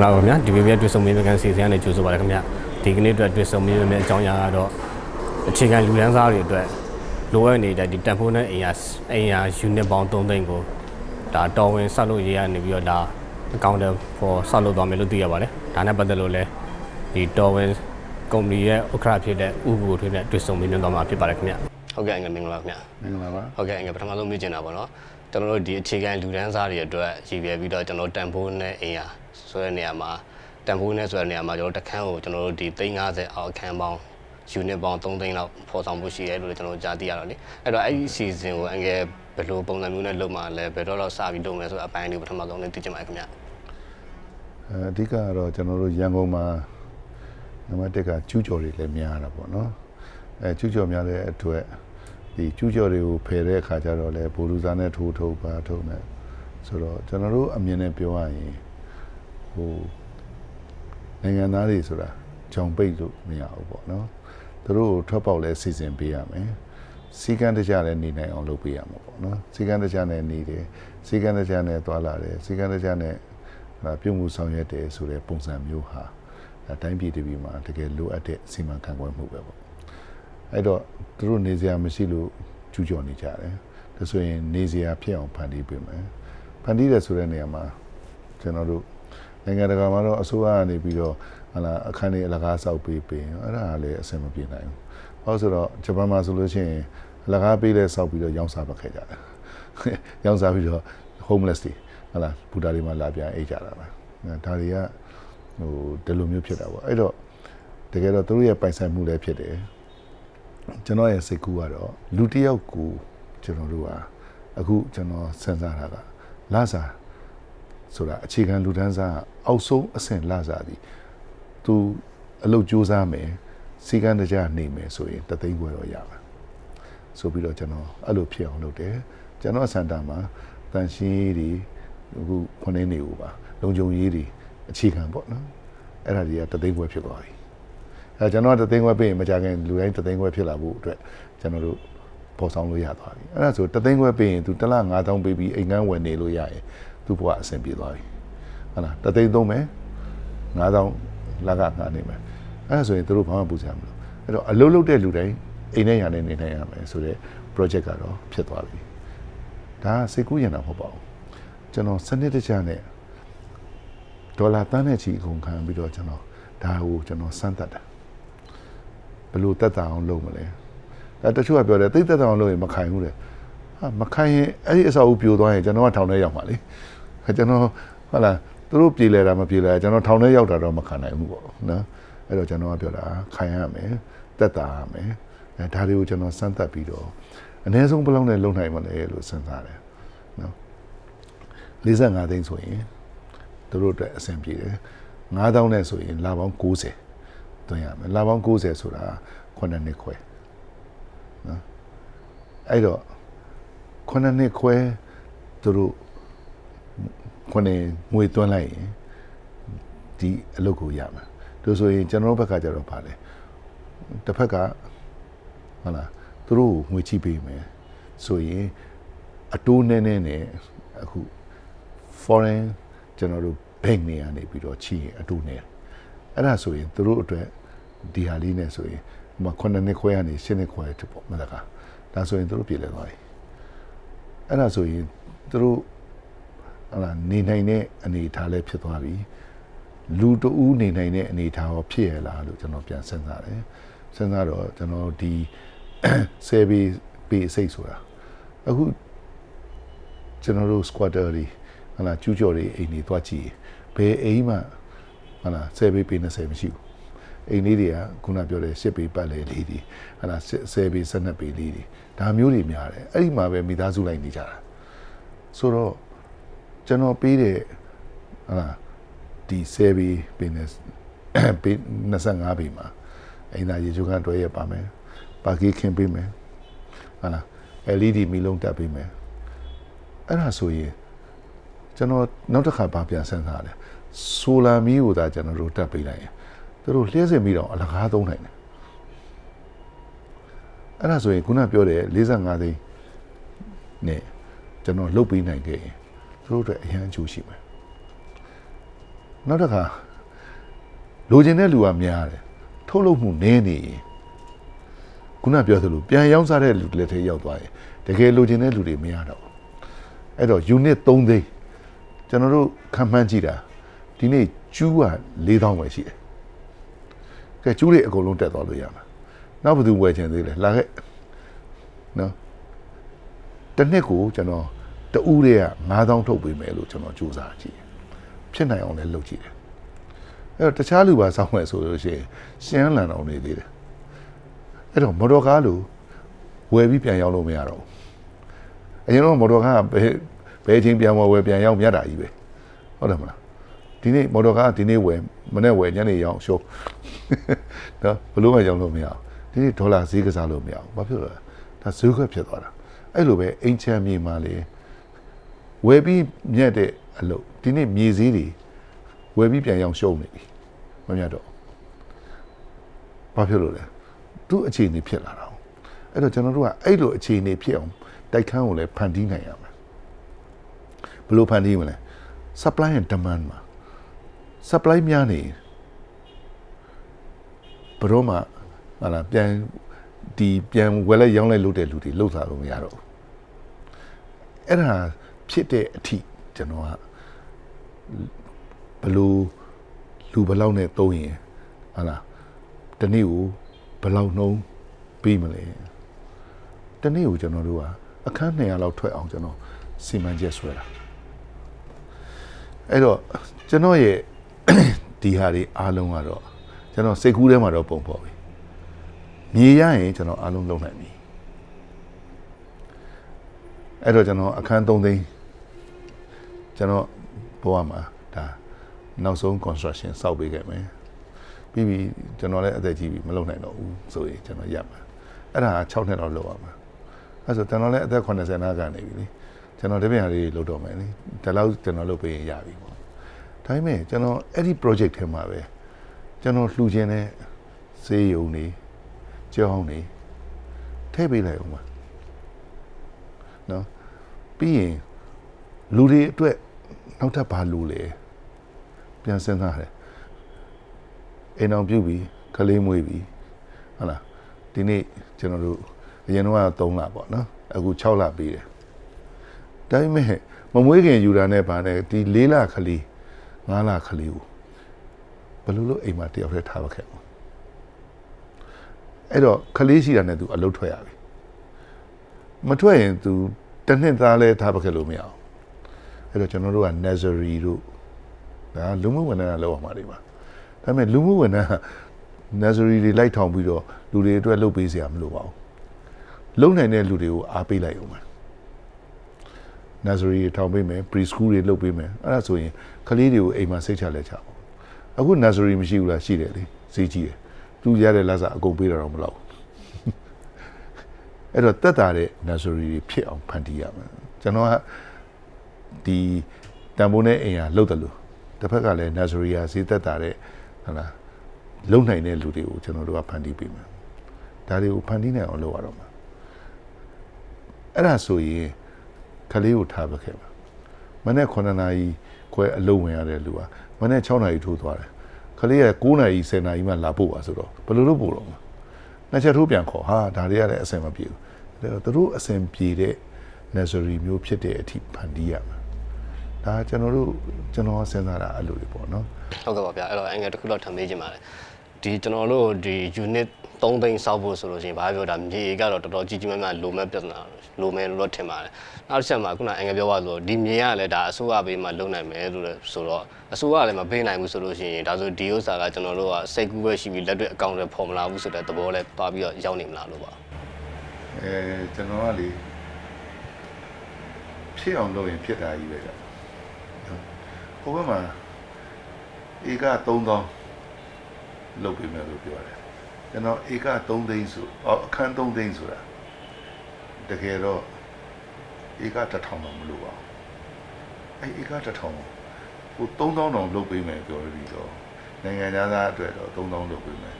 င်္ဂလာပါခင်ဗျာဒီဗီဒီယိုတွေ့ဆုံမေးမြန်းခန်းစီစဉ်ရနေကြိုဆိုပါရခင်ဗျာဒီကနေ့အတွက်တွေ့ဆုံမေးမြန်းအကြောင်းအရာကတော့အခြေခံလူဒန်းစားတွေအတွက်လိုအပ်နေတဲ့ဒီတန်ဖိုးနဲ့အိမ်ယာအိမ်ယာ unit ပေါင်း3သိန်းကိုဒါတော်ဝင်ဆောက်လုပ်ရေးရနေပြီးတော့ဒါအကောင့်တွေပေါ်ဆောက်လုပ်သွားမယ်လို့သိရပါတယ်ဒါနဲ့ပတ်သက်လို့လည်းဒီတော်ဝင်ကုမ္ပဏီရဲ့ဥက္ကဋ္ဌဖြစ်တဲ့ဥပ္ပိုလ်ထွေးနဲ့တွေ့ဆုံမေးမြန်းသွားမှာဖြစ်ပါတယ်ခင်ဗျာဟုတ်ကဲ့အငယ်မင်္ဂလာပါခင်ဗျာမင်္ဂလာပါဟုတ်ကဲ့အငယ်ပထမဆုံးမြင်ချင်တာပေါ့နော် ကျွန်တော်တို့ဒီအခြေခံလူဒန်းစားတွေအတွက်ရည်ရွယ်ပြီးတော့ကျွန်တော်တို့တန်ဖိုးနဲ့အင်အားဆိုတဲ့နေရာမှာတန်ဖိုးနဲ့ဆိုတဲ့နေရာမှာကျွန်တော်တို့တစ်ခန်းကိုကျွန်တော်တို့ဒီ350အောက်အခန်းပေါင်း unit ပေါင်း3သိန်းလောက်ဖော်ဆောင်ဖို့ရှိတယ်လို့ကျွန်တော်တို့ကြားသိရတော့လေအဲ့တော့အဲ့ဒီ season ကိုအငယ်ဘယ်လိုပုံစံမျိုးနဲ့လုပ်မှလဲဘယ်တော့တော့စပြီးလုပ်မယ်ဆိုတဲ့အပိုင်းလေးကိုပထမဆုံးလေးသိချင်ပါတယ်ခင်ဗျအဲအဓိကကတော့ကျွန်တော်တို့ရန်ကုန်မှာနံပါတ်1ကကျူးကျော်တွေလည်းများတာပေါ့နော်အဲကျူးကျော်များတဲ့အတွက် ဒီကျူးကျော်တွေကိုဖယ်တဲ့အခါကျတော့လေဘူလူစားနဲ့ထိုးထုတ်ပါထုတ်နေဆိုတော့ကျွန်တော်တို့အမြင်နဲ့ပြောရရင်ဟိုနိုင်ငံသားတွေဆိုတာကြောင်ပိတ်လို့မရဘူးပေါ့နော်သူတို့ကိုထွက်ပေါက်လဲစီစဉ်ပေးရမယ်စီကံတကြလည်းနေနိုင်အောင်လုပ်ပေးရမှာပေါ့နော်စီကံတကြနဲ့နေတယ်စီကံတကြနဲ့သွားလာတယ်စီကံတကြနဲ့ဒါပြုံမှုဆောင်ရွက်တယ်ဆိုတဲ့ပုံစံမျိုးဟာဒါတိုင်းပြည်တစ်ပြည်မှာတကယ်လိုအပ်တဲ့စီမံခန့်ခွဲမှုပဲပေါ့ အဲ့တော့သူတို့နေစရာမရှိလို့ကျူးကျော်နေကြတယ်ဒါဆိုရင်နေစရာဖြစ်အောင်ဖန်တီးပေးမယ်ဖန်တီးတယ်ဆိုတဲ့နေရာမှာကျွန်တော်တို့နိုင်ငံတကာမှာတော့အစိုးရကနေပြီးတော့ဟလာအခန်းလေးအလကားဆောက်ပေးပေးရင်အဲ့ဒါကလည်းအဆင်မပြေနိုင်ဘူး။ဟုတ်ဆိုတော့ဂျပန်မှာဆိုလို့ရှိရင်အလကားပေးလဲဆောက်ပြီးတော့ရောင်းစားပတ်ခဲ့ကြတယ်။ရောင်းစားပြီးတော့ homeless တွေဟလာဘူတာတွေမှာလာပြန်အိတ်ကြတာပါ။ဒါတွေကဟိုဒီလိုမျိုးဖြစ်တာပေါ့။အဲ့တော့တကယ်တော့သူတို့ရဲ့ပိုင်ဆိုင်မှုလည်းဖြစ်တယ်။ ကျွန်တော်ရဲ့စိတ်ကူးကတော့လူတစ်ယောက်ကိုကျွန်တော်တို့ကအခုကျွန်တော်စဉ်းစားတာကလာစားဆိုတာအခြေခံလူတန်းစားအောက်ဆုံးအဆင့်လာစားသည်သူအလုပ်ကြိုးစားမယ်စီကံတကြနေမယ်ဆိုရင်တသိန်းခွဲတော့ရပါဆိုပြီးတော့ကျွန်တော်အဲ့လိုဖြစ်အောင်လုပ်တယ်ကျွန်တော်စန်တာမှာတန်ရှင်းရေးတွေအခုခုနေနေဦးပါလုံခြုံရေးတွေအခြေခံပေါ့နော်အဲ့ဒါတွေကတသိန်းခွဲဖြစ်သွားပြီ အဲကျွန်တော်ကတသိန်းခွဲပြင်မကြခင်လူတိုင်းတသိန်းခွဲဖြစ်လာဖို့အတွက်ကျွန်တော်တို့ပေါ်ဆောင်လို့ရသွားပြီအဲ့ဒါဆိုတသိန်းခွဲပြင်သူတစ်လ9000ပေးပြီးအိမ်ကန်းဝယ်နေလို့ရရင်သူ့ဘဝအဆင်ပြေသွားပြီဟုတ်လားတသိန်းသုံးမယ်9000လကငါနေမယ်အဲ့ဒါဆိုရင်တို့ဘာမှပူစရာမလိုအဲ့တော့အလုပ်လုပ်တဲ့လူတိုင်းအိမ်နဲ့ညာနဲ့နေနိုင်ရမယ်ဆိုတော့ project ကတော့ဖြစ်သွားပြီဒါကစိတ်ကူးရင်တာမဟုတ်ပါဘူးကျွန်တော်စနစ်တကျနဲ့ဒေါ်လာတန်းနဲ့ချီအကုန်ခံပြီးတော့ကျွန်တော်ဒါကိုကျွန်တော်စမ်းသပ်တာ ဘယ်လိုတက်တာအောင်လုပ်မလဲအဲတချို့ကပြောတယ်သိတက်တာအောင်လုပ်ရင်မခိုင်ဘူးတဲ့ဟာမခိုင်ရင်အဲ့ဒီအဆောက်အဦပြိုသွားရင်ကျွန်တော်ကထောင်ထဲရောက်မှာလေကျွန်တော်ဟုတ်လားသူတို့ပြေလဲတာမပြေလဲကျွန်တော်ထောင်ထဲရောက်တာတော့မခံနိုင်ဘူးပေါ့နော်အဲ့တော့ကျွန်တော်ကပြောတာခိုင်ရမယ်တက်တာရမယ်အဲဒါတွေကိုကျွန်တော်စမ်းသပ်ပြီးတော့အနည်းဆုံးဘယ်လောက်နဲ့လုံနိုင်မလဲလို့စဉ်းစားတယ်နော်45သိန်းဆိုရင်သူတို့အတွက်အဆင်ပြေတယ်9000နဲ့ဆိုရင်လာပေါင်း90 တွင်ရမယ်လာပေါင်း90ဆိုတာ9နှစ်ခွဲနော်အဲ့တော့9နှစ်ခွဲသူတို့ခုနှစ်ငွေသွင်းလိုက်ရင်ဒီအလုပ်ကိုရမှာဒါဆိုရင်ကျွန်တော်တို့ဘက်ကကြတော့ပါလေတစ်ဖက်ကဟုတ်လားသူတို့ကိုငွေချိပေးမယ်ဆိုရင်အတိုးနည်းနည်းနဲ့အခု foreign ကျွန်တော်တို့ bank နေရနေပြီးတော့ချိရင်အတိုးနည်းအဲ့ဒါဆိုရင်သူတို့အတွက် ဒီဟာလေးနဲ့ဆိုရင်ဟိုမှာ9နှစ်ခွဲကနေ10နှစ်ခွဲတပေါ့မလားကဒါဆိုရင်သူတို့ပြည်လဲသွားပြီအဲ့ဒါဆိုရင်သူတို့ဟလာနေနိုင်တဲ့အနေအထားလည်းဖြစ်သွားပြီလူတဦးနေနိုင်တဲ့အနေအထားရောဖြစ်ရလားလို့ကျွန်တော်ပြန်စဉ်းစားတယ်စဉ်းစားတော့ကျွန်တော်ဒီဆယ်ဘီပေစိတ်ဆိုတာအခုကျွန်တော်တို့ squatter တွေဟလာကျူးကျော်တွေအိမ်တွေသွားကြည့်ဘယ်အိမ်မှဟလာဆယ်ဘီပေ20မရှိဘူး အိမ်လေးတွေကခုနပြောတဲ့10ပေပတ်လေလေးတွေဟလာ10ပေ12ပေလေးတွေဒါမျိုးတွေများတယ်အဲ့ဒီမှာပဲမိသားစုလိုက်နေကြတာဆိုတော့ကျွန်တော်ပေးတဲ့ဟာလားဒီ10ဘီပင်နဲ့ပေး25ဘီမှာအိမ်သာရေချိုးခန်းတွဲရပါမယ်ပါကီခင်းပေးမယ်ဟာလား LED မီလုံးတက်ပေးမယ်အဲ့ဒါဆိုရင်ကျွန်တော်နောက်တစ်ခါပါပြန်ဆန်းစားတယ်ဆိုလာမီးကိုသာကျွန်တော်တို့တက်ပေးလိုက်ရင် သူတို့လျှက်စင်ပြီးတော့အလကားသုံးနိုင်တယ်အဲ့ဒါဆိုရင်ခုနပြောတဲ့45သိန်းနဲ့ကျွန်တော်လုတ်ပေးနိုင်ခဲ့ရင်သူတို့အတွက်အရန်အကျိုးရှိမယ်နောက်တစ်ခါလိုချင်တဲ့လူကများတယ်ထုတ်လုပ်မှုနည်းနေရင်ခုနပြောသလိုပြန်ရောင်းစားတဲ့လူတွေလက်ထဲရောက်သွားရင်တကယ်လိုချင်တဲ့လူတွေမရတော့ဘူးအဲ့တော့ unit 3သိန်းကျွန်တော်တို့ခံမှန်းကြည့်တာဒီနေ့ကျူးက4000ပဲရှိတယ် ကဲကျူးတွေအကုန်လုံးတက်သွားလို့ရမှာနောက်ဘယ်သူဝယ်ချင်သေးလဲလာခဲ့နော်တစ်နှစ်ကိုကျွန်တော်တူးတွေက9000ထုတ်ပေးမယ်လို့ကျွန်တော်စူးစမ်းကြည့်တယ်ဖြစ်နိုင်အောင်လည်းလုပ်ကြည့်တယ်အဲ့တော့တခြားလူပါစောင်းမယ်ဆိုလို့ရှိရင်ရှင်းလန်အောင်နေသေးတယ်အဲ့တော့မော်တော်ကားလိုဝယ်ပြီးပြန်ရောက်လို့မရတော့ဘူးအရင်တော့မော်တော်ကားကဘယ်ဘယ်ချင်းပြန်ဝယ်ဝယ်ပြန်ရောက်မြတ်တာကြီးပဲဟုတ်တယ်မလား ဒီနေ့မော်တော်ကားကဒီနေ့ဝယ်မနေ့ဝယ်ညနေရောက်ရှုံးနော်ဘလို့မှရောက်လို့မရအောင်ဒီနေ့ဒေါ်လာဈေးကစားလို့မရအောင်ဘာဖြစ်လို့လဲဒါဈေးခွက်ဖြစ်သွားတာအဲ့လိုပဲအိမ်ချမ်းမြေမှာလေဝယ်ပြီးမြတ်တဲ့အလုပ်ဒီနေ့မြေဈေးတွေဝယ်ပြီးပြန်ရောက်ရှုံးနေပြီမမြတ်တော့ဘာဖြစ်လို့လဲသူ့အခြေအနေဖြစ်လာတာ။အဲ့တော့ကျွန်တော်တို့ကအဲ့လိုအခြေအနေဖြစ်အောင်တိုက်ခန်းကိုလည်းဖန်တီးနိုင်ရမယ်။ဘယ်လိုဖန်တီးမလဲ။ supply and demand မှာ supply များနေရင်ဘယ်တော့မှဟာလာပြန်ဒီပြန်ဝယ်လိုက်ရောင်းလိုက်လုပ်တဲ့လူတွေလှုပ်လာလို့မရတော့ဘူး။အဲ့ဒါဖြစ်တဲ့အထိကျွန်တော်ကဘယ်လိုလူဘယ်လောက်နဲ့သုံးရင်ဟာလာတနေ့ကိုဘယ်လောက်နှုံးပြီးမလဲတနေ့ကိုကျွန်တော်တို့ကအခန်း200လောက်ထွက်အောင်ကျွန်တော်စီမံချက်ဆွဲတာအဲ့တော့ကျွန်တော်ရဲ့ ဒီဟာတွေအားလုံးကတော့ကျွန်တော်စိတ်ကူးထဲမှာတော့ပုံပေါ်ပြီမြေရရင်ကျွန်တော်အားလုံးလုပ်နိုင်ပြီအဲ့တော့ကျွန်တော်အခန်း3သိန်းကျွန်တော်ဘဝမှာဒါနောက်ဆုံး construction စောက်ပေးခဲ့မယ်ပြီးပြီကျွန်တော်လည်းအသက်ကြီးပြီမလုပ်နိုင်တော့ဘူးဆိုရင်ကျွန်တော်ရပ်မှာအဲ့ဒါ6နှစ်တော့လုပ်ရမှာအဲ့ဆိုကျွန်တော်လည်းအသက်80နာကနေပြီလေကျွန်တော်တပည့်ဟာလေးလုပ်တော့မယ်လေဒါလောက်ကျွန်တော်လုပ်ပေးရင်ရပြီပေါ့ ဒါပေမဲ့ကျွန်တော်အဲ့ဒီ project ထဲမှာပဲကျွန်တော်လှူခြင်းတဲ့စေးရုံနေကြောင်းနေထည့်ပေးလိုက်အောင်ပါနော်ပြီးရင်လူတွေအတွက်နောက်ထပ်ဘာလူလဲပြန်စဉ်းစားတယ်အိမ်အောင်ပြုတ်ပြီးခလေးမွေးပြီးဟုတ်လားဒီနေ့ကျွန်တော်တို့အရင်တော့3လပေါ့နော်အခု6လပြီးတယ်ဒါပေမဲ့မမွေးခင်ယူတာနဲ့ဗာနဲ့ဒီ4လခလေး 5လခလေးကိုဘယ်လိုလုပ်အိမ်မှာတယောက်တည်းထားပါခဲ့အောင်အဲ့တော့ခလေးရှိတာနဲ့ तू အလုပ်ထွက်ရပြီမထွက်ရင် तू တစ်နှစ်သားလဲထားပါခဲ့လို့မရအောင်အဲ့တော့ကျွန်တော်တို့က nursery တို့ဒါလူမှုဝန်ထမ်းကလောက်အောင်ပါဒီမှာဒါပေမဲ့လူမှုဝန်ထမ်းက nursery တွေလိုက်ထောင်ပြီးတော့လူတွေအတွက်လုပ်ပေးစရာမလိုပါဘူးလုံနိုင်တဲ့လူတွေကိုအားပေးလိုက်အောင်ပါ nursery တွေထောင်ပေးမယ် preschool တွေလုပ်ပေးမယ်အဲ့ဒါဆိုရင်ကလေးတွေကိုအိမ်မှာစိတ်ချလက်ချပါအခု nursery မရှိဘူးလားရှိတယ်လေဈေးကြီးတယ်သူရတဲ့လက်စားအကုန်ပေးတာတော့မလောက်အဲ့တော့တက်တာတဲ့ nursery တွေဖြစ်အောင်ဖန်တီးရမယ်ကျွန်တော်ကဒီတန်ဖိုးနဲ့အိမ်ဟာလှုပ်တယ်လို့တစ်ဖက်ကလည်း nursery ဟာဈေးသက်တာတဲ့ဟုတ်လားလုံနိုင်တဲ့လူတွေကိုကျွန်တော်တို့ကဖန်တီးပေးမယ်ဒါတွေကိုဖန်တီးနိုင်အောင်လုပ်ရတော့မှာအဲ့ဒါဆိုရင် ကလေးကိုထားပခဲ့ပါမနေ့9နာရီခွဲအလုပ်ဝင်ရတဲ့လူကမနေ့6နာရီထိုးသွားတယ်ကလေးက9နာရီ10နာရီမှလာဖို့ပါဆိုတော့ဘယ်လိုလုပ်ဖို့တော့မလဲနှစ်ချက်ထိုးပြန်ခေါ်ဟာဒါတွေကလည်းအဆင်မပြေဘူးဒါတော့သူတို့အဆင်ပြေတဲ့ nursery မျိုးဖြစ်တဲ့အထိဖန်တီးရမှာဒါကျွန်တော်တို့ကျွန်တော်စဉ်းစားတာအဲ့လိုတွေပေါ့နော်ဟုတ်ကဲ့ပါဗျာအဲ့တော့အင်္ဂါတစ်ခုတော့ထပ်မေးချင်ပါတယ်ဒီကျွန်တော်တို့ဒီ unit 3သိန်းစောက်ဖို့ဆိုလို့ရှိရင်ဘာပြောတာမြေကတော့တော်တော်ကြီးကြီးမားမားလိုမဲ့ပြဿနာလိုမဲ့လို့တော့ထင်ပါတယ်နောက်တစ်ချက်မှာခုနအင်္ဂါပြောပါဆိုဒီမြေကလည်းဒါအစိုးရဘေးမှာလုံနိုင်မယ်လို့လည်းဆိုတော့အစိုးရလည်းမပေးနိုင်ဘူးဆိုလို့ရှိရင်ဒါဆိုဒီဥစ္စာကကျွန်တော်တို့ကစိတ်ကူးပဲရှိပြီးလက်တွေ့အကောင့်တွေဖော်မလာဘူးဆိုတဲ့သဘောလဲတွားပြီးတော့ရောက်နေမလားလို့ပါအဲကျွန်တော်ကလေဖြစ်အောင်လုပ်ရင်ဖြစ်တာကြီးပဲကြာဟိုဘက်မှာဧက3000လုပ်ပေးမယ်လို့ပြောတယ် ကျွန်တော်ဧက3သိန်းဆိုအော်အခန်း3သိန်းဆိုတာတကယ်တော့ဧက1000တော့မလို့ပါဘူးအဲဧက1000ဟို3000တောင်လုပ်ပေးမယ်ပြောပြီးတော့နိုင်ငံသားအတွက်တော့3000လုပ်ပေးမယ်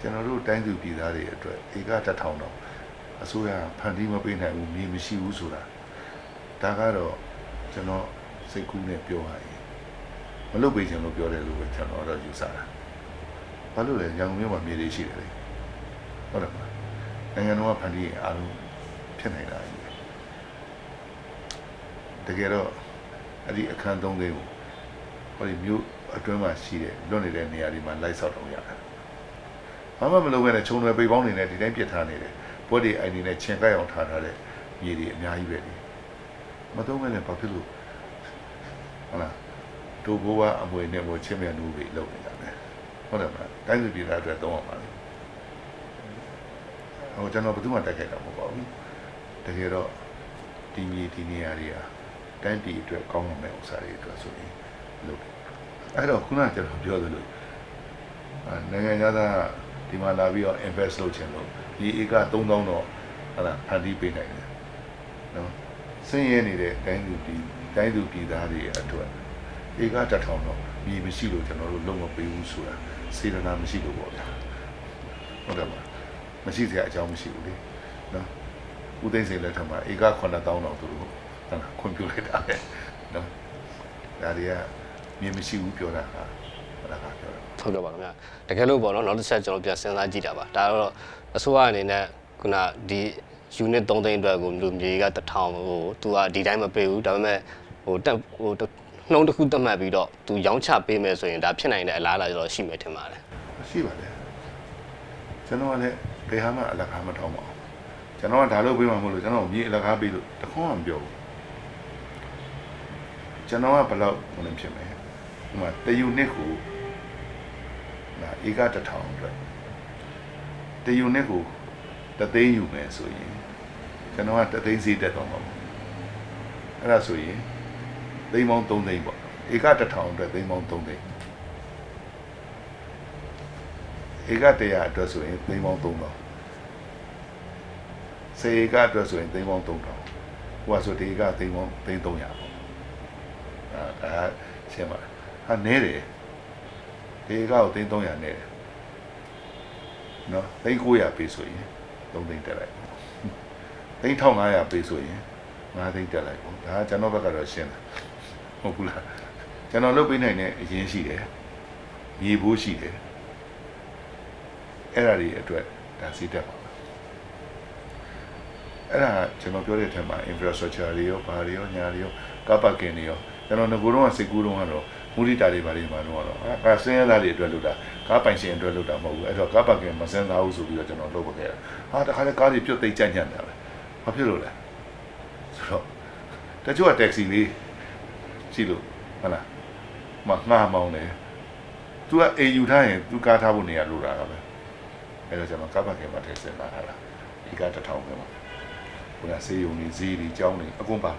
ကျွန်တော်တို့တိုင်းသူပြည်သားတွေအတွက်ဧက1000တော့အစိုးရဖန်တီးမပေးနိုင်ဘူးမြေမရှိဘူးဆိုတာဒါကတော့ကျွန်တော်စိတ်ကူးနဲ့ပြောရရင်မလုပ်ပေးချင်လို့ပြောတယ်လို့ပဲကျွန်တော်တော့ယူဆတာ ဘာလို့လဲရန်ကုန်မြို့မှာမြေတွေရှိတယ်လေဟုတ်တယ်မလားနိုင်ငံတော်ကဖန်တီးရင်အားလုံးဖြစ်နိုင်တာကြီးပဲတကယ်တော့အဲ့ဒီအခန်းသုံးသိန်းကိုဟောဒီမြို့အတွင်းမှာရှိတဲ့လွတ်နေတဲ့နေရာတွေမှာလိုက်ဆောက်တော့ရတယ်ဘာမှမလုပ်ဘဲနဲ့ခြုံရွယ်ပိတ်ပေါင်းနေနဲ့ဒီတိုင်းပြစ်ထားနေတယ်ဘွက်တွေအိုင်နေနဲ့ချင်းကိုက်အောင်ထားထားတဲ့မြေတွေအများကြီးပဲလေမသုံးဘဲနဲ့ဘာဖြစ်လို့ဟုတ်လားတို့ဘိုးကအမွေနဲ့မို့ချင်းမြန်လူတွေလုပ်နေတာပဲ ဟုတ်တယ်မလားတိုင်းသူပြည်သားအတွက်သုံးအောင်ပါလေဟိုကျွန်တော်ဘယ်သူမှတက်ခဲ့တာမဟုတ်ပါဘူးတကယ်တော့ဒီမြေဒီနေရာတွေဟာတိုင်းပြည်အတွက်ကောင်းတဲ့ဥစ္စာတွေအတွက်ဆိုရင်လုပ်တယ်အဲ့တော့ခုနကကျွန်တော်ပြောသလိုအာနိုင်ငံသားဒီမှာလာပြီးတော့ invest လုပ်ချင်လို့ဒီဧက3000တော့ဟလာဖန်တီးပေးနိုင်တယ်နော်ဆင်းရဲနေတဲ့တိုင်းသူပြည်တိုင်းသူပြည်သားတွေအတွက်ဧကတစ်ထောင်တော့ မြေမရှိလို့ကျွန်တော်တို့လုံးမပေးဘူးဆိုတာစေတနာမရှိလို့ပေါ့ဗျာဟုတ်တယ်မလားမရှိစရာအကြောင်းမရှိဘူးလေနော်ဦးသိန်းစိန်လက်ထက်မှာဧက9000တော့သူတို့ဟုတ်လားခွင့်ပြုလိုက်တာပဲနော်ဒါတွေကမြေမရှိဘူးပြောတာဟာဟုတ်လားပြောတာဟုတ်ကဲ့ပါခင်ဗျာတကယ်လို့ပေါ့နော်နောက်တစ်ချက်ကျွန်တော်ပြန်စဉ်းစားကြည့်တာပါဒါတော့အစိုးရအနေနဲ့ခုနဒီ unit 3သိန်းအတွက်ကိုလူမြေက1000ဟိုသူကဒီတိုင်းမပေးဘူးဒါပေမဲ့ဟိုတက်ဟို နှုံးတစ်ခုတက်မှတ်ပြီးတော့သူရောင်းချပေးမယ်ဆိုရင်ဒါဖြစ်နိုင်တဲ့အလားအလာတော့ရှိမယ်ထင်ပါတယ်ရှိပါတယ်ကျွန်တော်ကလည်းဘယ်ဟာမှအလကားမထောင်းပါဘူးကျွန်တော်ကဒါလို့ပေးမှမဟုတ်လို့ကျွန်တော်မြေအလကားပေးလို့တခွန်းမှမပြောဘူးကျွန်တော်ကဘယ်လောက်မလို့ဖြစ်မယ်ဥပမာတယူနစ်ကိုဒါဧကတစ်ထောင်အတွက်တယူနစ်ကိုတသိန်းယူမယ်ဆိုရင်ကျွန်တော်ကတသိန်းစီတက်တော့မှာပေါ့အဲ့ဒါဆိုရင် သိန်းပေါင်း3သိန်းပေါ့ဧကတစ်ထောင်အတွက်သိန်းပေါင်း3သိန်းဧက100အတွက်ဆိုရင်သိန်းပေါင်း3000စေဧကအတွက်ဆိုရင်သိန်းပေါင်း3000ဟိုကဆိုဒီဧကသိန်းပေါင်းသိန်း300ပေါ့အဲဒါရှင်းပါလားဟာနဲတယ်ဒီဧကကိုသိန်း300နဲတယ်နော်သိန်း900ပေးဆိုရင်3သိန်းတက်လိုက်သိန်း1500ပေးဆိုရင်5သိန်းတက်လိုက်ပေါ့ဒါကကျွန်တော်ဘက်ကတော့ရှင်းတယ် ဟုတ်ဘူးလားကျွန်တော်လုပ်ပေးနိုင်တဲ့အရင်ရှိတယ်မြေဖို့ရှိတယ်အဲ့ဒါတွေအတွက်ဒါစီးတက်ပါမယ်အဲ့ဒါကျွန်တော်ပြောတဲ့အထက်မှာ infrastructure တွေရောဘာတွေရောညာတွေရောကားပါကင်တွေရောကျွန်တော်ငကိုတော့စိတ်ကူးတော့ကတော့မူရိတာတွေဘာတွေမှာတော့ကတော့အာကာစင်းရသားတွေအတွက်လုပ်တာကားပိုင်ရှင်အတွက်လုပ်တာမဟုတ်ဘူးအဲ့တော့ကားပါကင်မစင်းသားဘူးဆိုပြီးတော့ကျွန်တော်လုပ်ခဲ့တာဟာတခါလေကားတွေပြုတ်သိမ့်ကြညံ့တယ်ဘာဖြစ်လို့လဲဆိုတော့တချို့က taxi လေး ရှိလို့ဟုတ်လားမငှားမောင်းတယ် तू ကအေယူထားရင် तू ကားထားဖို့နေရာလိုတာကပဲအဲ့တော့ကျွန်တော်ကပ်ပတ်ကင်မှာထည့်စင်လာတာဒီကတစ်ထောင်ပဲမှာဟိုကဆေးရုံကြီးဈေးကြီးကျောင်းကြီးအကုန်ပါ